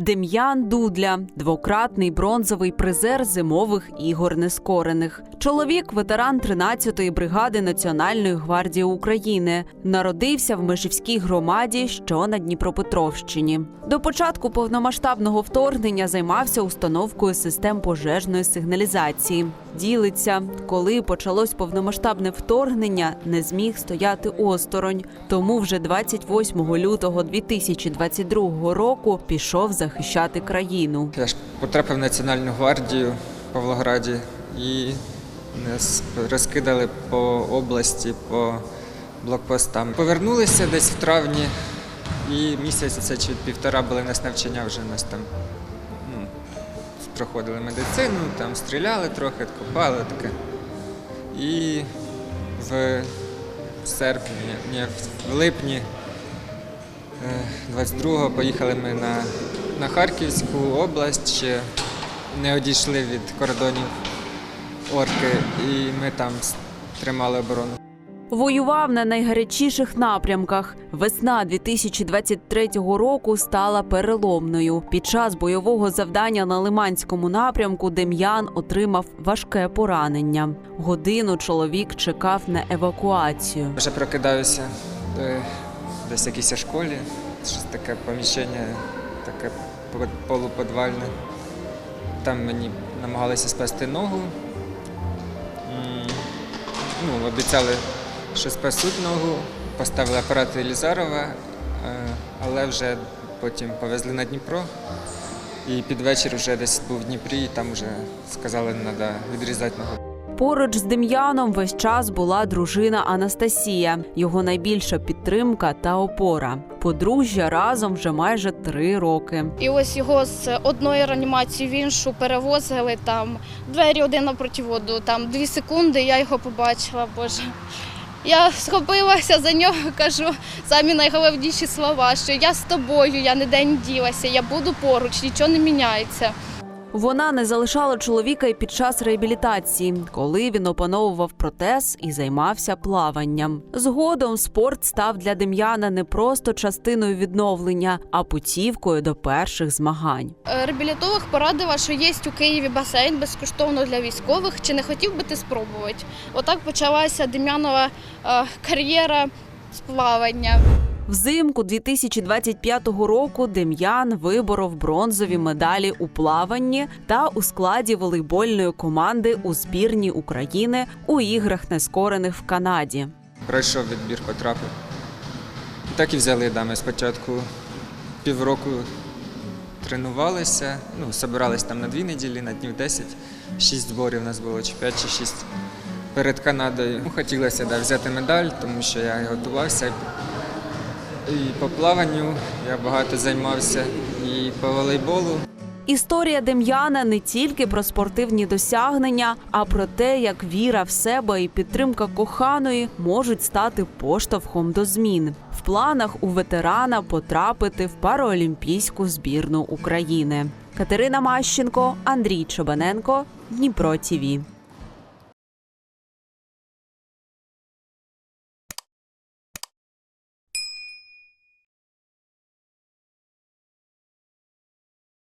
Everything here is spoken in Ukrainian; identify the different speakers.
Speaker 1: Дем'ян Дудля, двократний бронзовий призер зимових ігор нескорених. Чоловік, ветеран 13-ї бригади Національної гвардії України, народився в Межівській громаді, що на Дніпропетровщині. До початку повномасштабного вторгнення займався установкою систем пожежної сигналізації. Ділиться, коли почалось повномасштабне вторгнення, не зміг стояти осторонь. Тому вже 28 лютого 2022 року пішов захищати країну.
Speaker 2: Я ж потрапив в Національну гвардію в Павлограді і нас розкидали по області, по блокпостам. Повернулися десь в травні, і місяця чи півтора були нас навчання вже нас там ну, проходили медицину, там стріляли трохи, копали таке. І в серпні, ні, в липні Е, 22-го поїхали ми на, на Харківську область, ще не одійшли від кордонів орки, і ми там тримали оборону.
Speaker 1: Воював на найгарячіших напрямках. Весна 2023 року стала переломною. Під час бойового завдання на Лиманському напрямку Дем'ян отримав важке поранення. Годину чоловік чекав на евакуацію.
Speaker 2: Вже прокидаюся е, десь в якійсь школі, щось таке поміщення, таке полуподвальне. Там мені намагалися спасти ногу. Ну, обіцяли, що спасуть ногу, поставили апарат Елізарова, е, але вже потім повезли на Дніпро. І під вечір вже десь був в Дніпрі, і там вже сказали, що треба відрізати ногу.
Speaker 1: Поруч з Дем'яном весь час була дружина Анастасія, його найбільша підтримка та опора. Подружжя разом вже майже три роки.
Speaker 3: І ось його з одної реанімації в іншу перевозили там двері один напроти воду, там дві секунди, я його побачила, Боже. Я схопилася за нього, кажу самі найголовніші слова, що я з тобою, я не ділася, я буду поруч, нічого не міняється.
Speaker 1: Вона не залишала чоловіка і під час реабілітації, коли він опановував протез і займався плаванням. Згодом спорт став для Дем'яна не просто частиною відновлення, а путівкою до перших змагань.
Speaker 3: Е, Реабілітолог порадила, що є у Києві басейн безкоштовно для військових. Чи не хотів би ти спробувати? Отак почалася Дем'янова е, кар'єра з плавання.
Speaker 1: Взимку 2025 року Дем'ян виборов бронзові медалі у плаванні та у складі волейбольної команди у збірні України у іграх нескорених в Канаді.
Speaker 2: Пройшов відбір, потрапив. Так і взяли да, ми спочатку півроку тренувалися, ну, собирались там на дві неділі, на днів 10. Шість зборів у нас було, чи 5, чи 6 перед Канадою. Ну, Хотілося да, взяти медаль, тому що я готувався. І по плаванню я багато займався, і по волейболу.
Speaker 1: Історія Дем'яна не тільки про спортивні досягнення, а про те, як віра в себе і підтримка коханої можуть стати поштовхом до змін. В планах у ветерана потрапити в параолімпійську збірну України. Катерина Мащенко, Андрій Чобаненко, Дніпро ТІВІ.